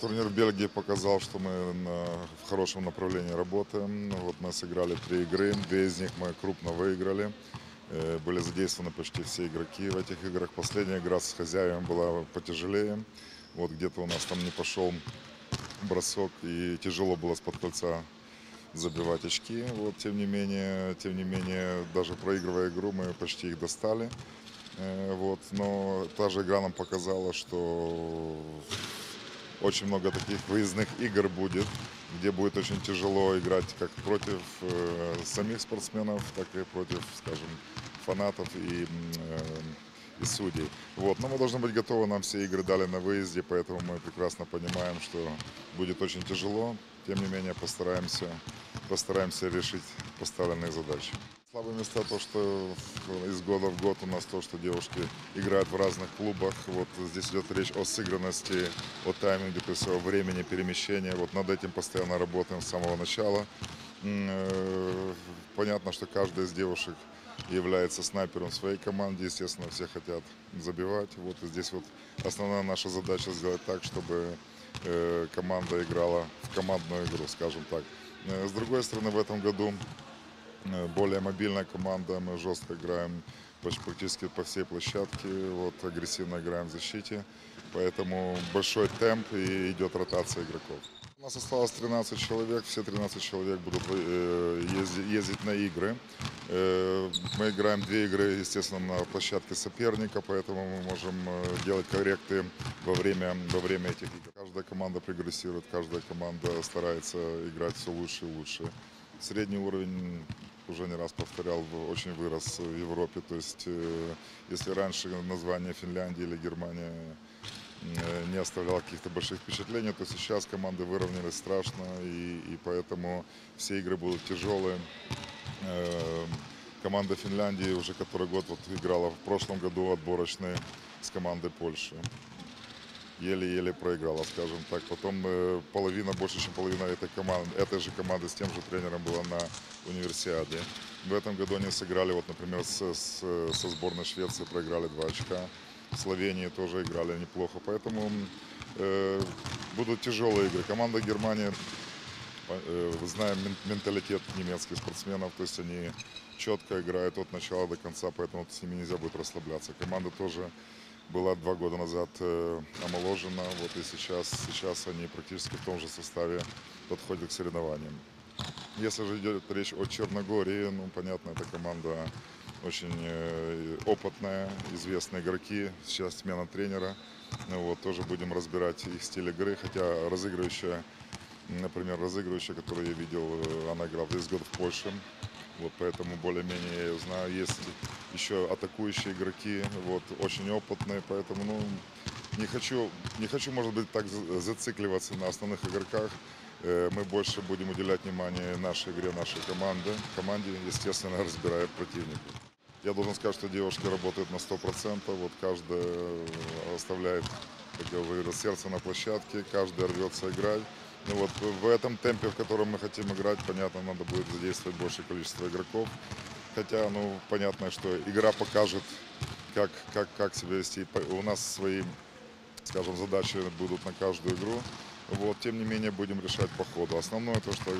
Турнир Бельгии показал, что мы на, в хорошем направлении работаем. Вот мы сыграли три игры, две из них мы крупно выиграли. Были задействованы почти все игроки в этих играх. Последняя игра с хозяевами была потяжелее. Вот где-то у нас там не пошел бросок и тяжело было с под кольца забивать очки. Вот, тем не менее, тем не менее, даже проигрывая игру, мы почти их достали. Э, Вот, но та же игра нам показала, что очень много таких выездных игр будет, где будет очень тяжело играть как против э, самих спортсменов, так и против, скажем, фанатов и, э, и судей. Вот. Но мы должны быть готовы, нам все игры дали на выезде, поэтому мы прекрасно понимаем, что будет очень тяжело. Тем не менее, постараемся, постараемся решить поставленные задачи. Слабые места то, что из года в год у нас то, что девушки играют в разных клубах. Вот здесь идет речь о сыгранности, о тайминге, то есть о времени перемещения. Вот над этим постоянно работаем с самого начала. Э, Понятно, что каждая из девушек является снайпером своей команде. Естественно, все хотят забивать. Вот здесь вот основная наша задача сделать так, чтобы э, команда играла в командную игру, скажем так. Э, С другой стороны, в этом году э, более мобильная команда, мы жестко играем практически по всей площадке, вот, агрессивно играем в защите, поэтому большой темп и идет ротация игроков. У нас осталось 13 человек, все 13 человек будут э, езди- ездить на игры. Э, Мы играем две игры, естественно, на площадке соперника, поэтому мы можем э, делать корректы во время, во время этих игр. Каждая команда прогрессирует, каждая команда старается играть все лучше и лучше. Средний уровень, уже не раз повторял, очень вырос в Европе. То есть, если раньше название Финляндии или Германия не оставляло каких-то больших впечатлений, то сейчас команды выровнялись страшно, и, и поэтому все игры будут тяжелые. Э, Команда Финляндии уже который год вот играла в прошлом году отборочные с командой Польши. Еле-еле проиграла, скажем так. Потом э, половина, больше, чем половина этой команды, этой же команды с тем же тренером была на универсиаде. В этом году они сыграли, вот, например, с- со сборной Швеции проиграли два очка. Словении тоже играли неплохо. Поэтому э, будут тяжелые игры. Команда Германии э, знаем мен- менталитет немецких спортсменов, то есть они четко играют от начала до конца, поэтому с ними нельзя будет расслабляться. Команда тоже была два года назад э, омоложена, вот и сейчас, сейчас они практически в том же составе подходят к соревнованиям. Если же идет речь о Черногории, ну, понятно, эта команда очень э, опытная, известные игроки, сейчас смена тренера. Ну, вот, тоже будем разбирать их стиль игры, хотя разыгрывающая Например, разыгрывающая, которую я видел, э, она играла весь год в Польше. Вот поэтому более-менее я ее знаю. Есть еще атакующие игроки, вот, очень опытные, поэтому, ну, не хочу, не хочу, может быть, так за- зацикливаться на основных игроках. Э, Мы больше будем уделять внимание нашей игре, нашей команды, команде, естественно, разбирая противника. Я должен сказать, что девушки работают на 100%, вот каждая э, оставляет, как я уже говорил, сердце на площадке, каждая рвется играть. Ну вот в этом темпе, в котором мы хотим играть, понятно, надо будет задействовать большее количество игроков. Хотя, ну, понятно, что игра покажет, как, как, как себя вести. У нас свои, скажем, задачи будут на каждую игру. Вот, тем не менее, будем решать по ходу. Основное то, что,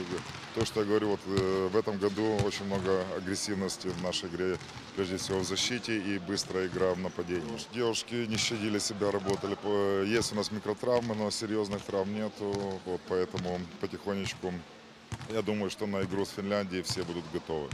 то, что я говорю, вот э, в этом году очень много агрессивности в нашей игре, прежде всего в защите и быстрая игра в нападении. Девушки не щадили себя, работали. Есть у нас микротравмы, но серьезных травм нету, вот, поэтому потихонечку я думаю, что на игру с Финляндией все будут готовы.